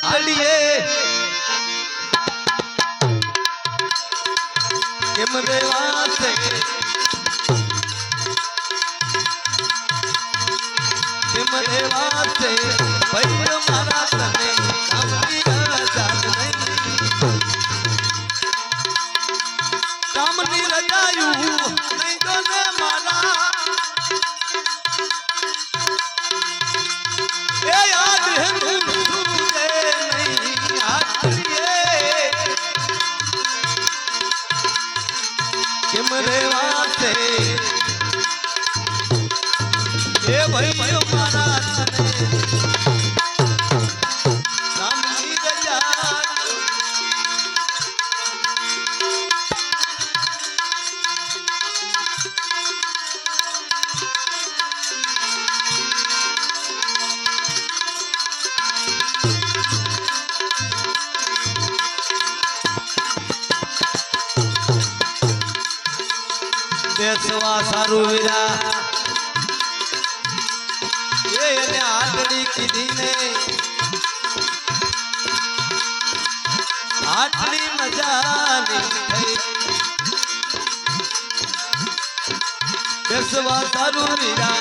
चलिए किमदेवा से किमदेवा से भैया मारा तने राम नी रजायू, नहीं तो ने मारा। કેમરે વાસે. એ ભાઈ મારા બેસવા સારું વીરા. એ એને આટડી કીધી ને. આટલી મજાની બેસવા સારું વીરા.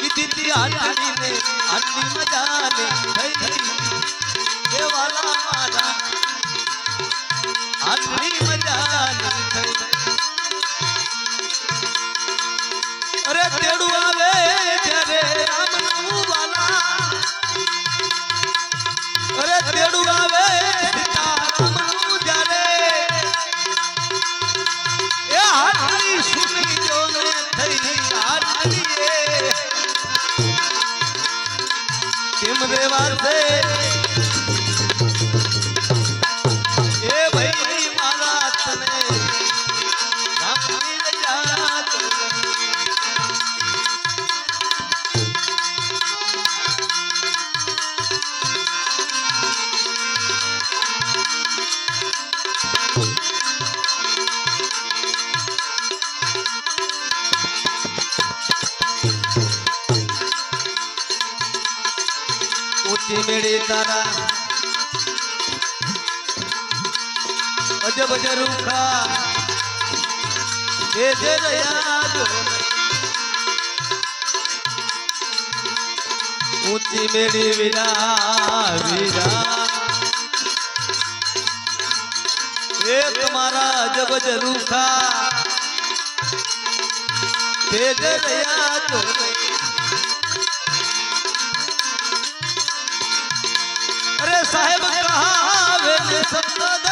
કીધી તી આટડી ને આટલી મજાની થઈ. એ વાલા મારા સાથે ઊંચી મેળી તારા અજબ જરૂખા જે જે રહ્યા જો ઊંચી મેળી વિરા વિરા એ તમારા અજબ જરૂખા જે જે રહ્યા જો અરે ಸತ್ತದ